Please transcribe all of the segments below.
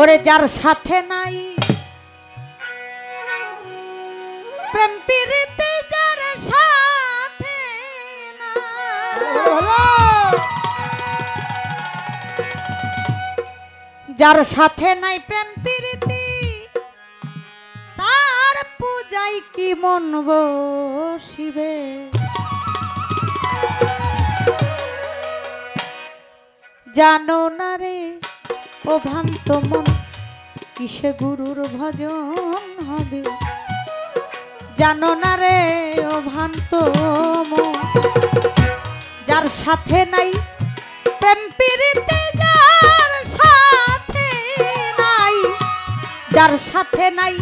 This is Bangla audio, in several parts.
ওরে যার সাথে নাই, প্রেম যার সাথে যার সাথে নাই প্রেম প্রীতি, তার পূজাই কি মন বসিবে? জানো না রে ও ভ্রান্ত মন, কিসে গুরুর ভজন হবে? জানো না রে ও ভ্রান্ত মন, যার সাথে নাই প্রেম প্রীতি, যার সাথে নাই, যার সাথে নাই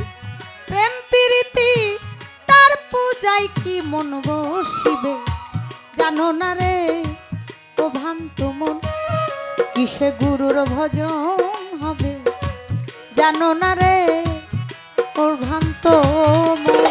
প্রেম প্রীতি, তার পূজায় কি মন বসিবে? জানো না রে ও ভ্রান্ত মন কিসে গুরুর ভজন হবে? জানো না রে ওর ভ্রান্ত মন।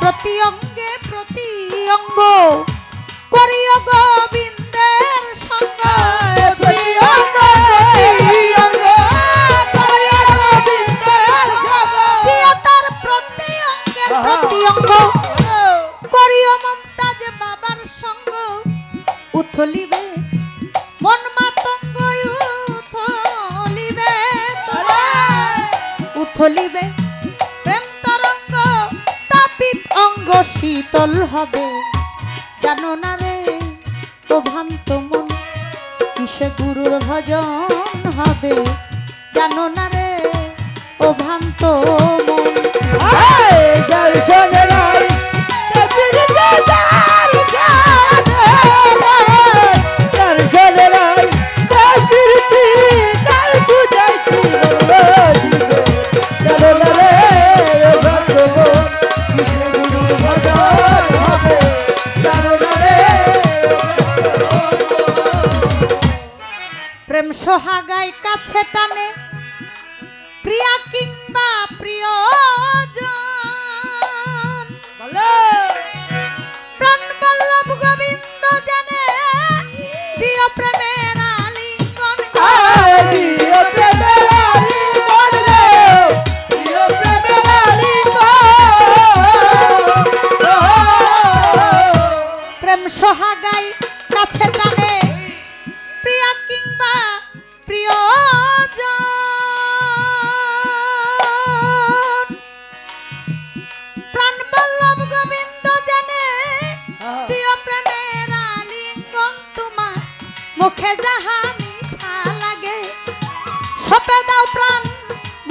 প্রতি অঙ্গে প্রতি অঙ্গ। উথলিবে মন মাতঙ্গ উথলিবে প্রেম তরঙ্গ তাপিত অঙ্গ শীতল হবে। জানো না রে তো ভ্রান্ত মন কিসে গুরুর ভজন হবে? জানো না রে ভ্রান্ত মন। হায়, যার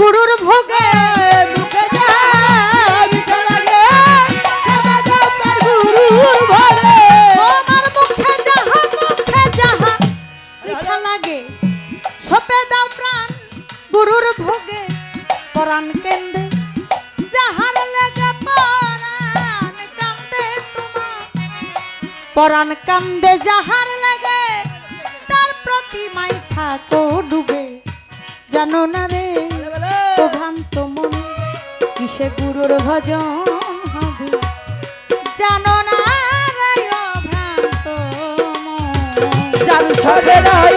গুরুর ভোগে মুখে যা মিঠা লাগে, খাবে দাও তার গুরুর ভরে। তোমার মুখে যাহা মুখে যাহা মিঠা লাগে সপে দাও প্রাণ ভোগে। পরাণ কান্দে যাহার লাগে তার প্রতিমায় থাকো ডুবে। জানো না রে ভ্রান্ত মন কিসে গুরুর ভজন হবে? জানো না রায় ভ্রান্ত মন। সবে নাই,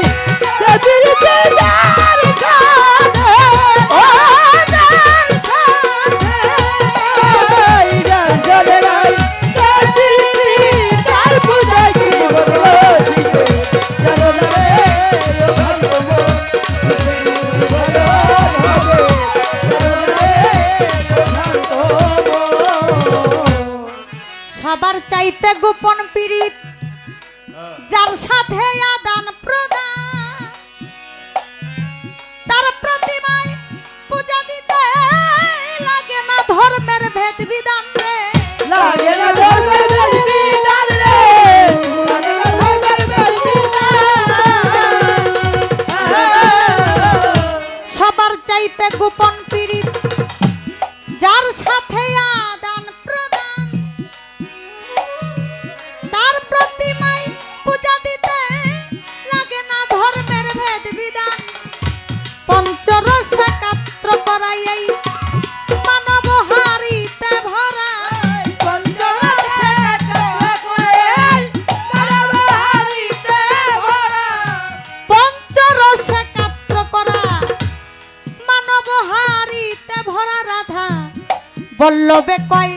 বল্লবে কয়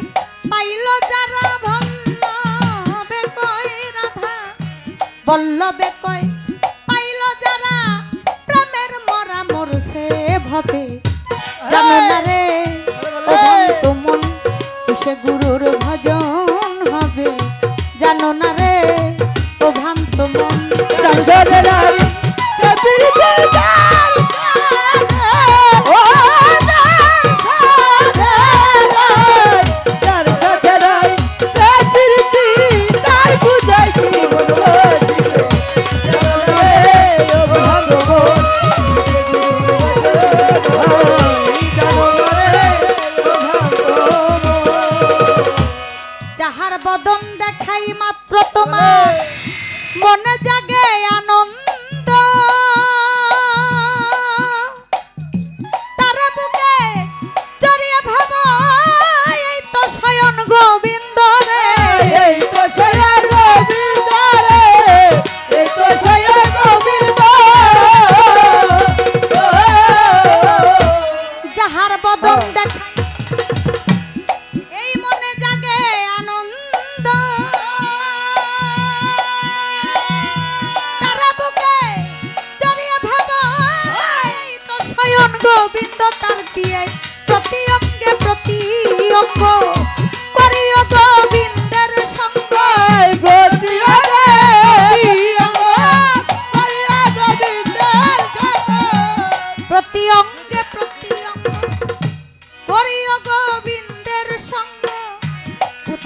পাইল যারা ভল্লবে কয় রাধা। বল্লবে কয় পাইল যারা প্রেমের মরা মরছে ভবে। জানো না রে মন কিসে গুরুর ভজন হবে? জানো না রে ও ভ্রান্ত মন চাঁদরে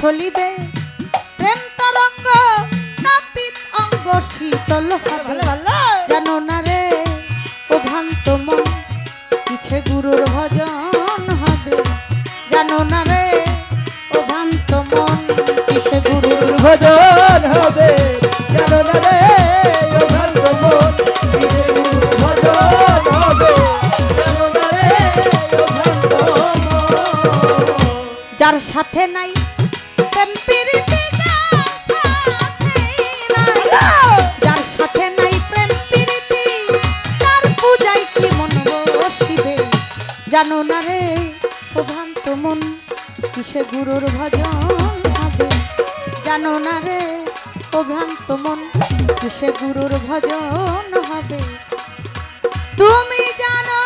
উথলিবে প্রেম তরঙ্গ নাপিত অঙ্গ শীতল হবে। জানো না রে ও ভ্রান্ত মন কিছে গুরুর ভজন হবে। জানো না রে ও ভ্রান্ত মন কিসে গুরুর ভজন হবে। কেন না রে ও ভক্ত মন কিসে গুরু ভজন হবে। কেন না রে ও ভক্ত মন। যার সাথে নাই জানো না রে প্রধান ভ্রান্ত মন, কিসে গুরুর ভজন হবে? জানো না রে ও ভ্রান্ত মন, কিসে গুরুর ভজন হবে? তুমি জানো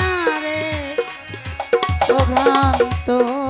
না রে ও ভ্রান্ত মন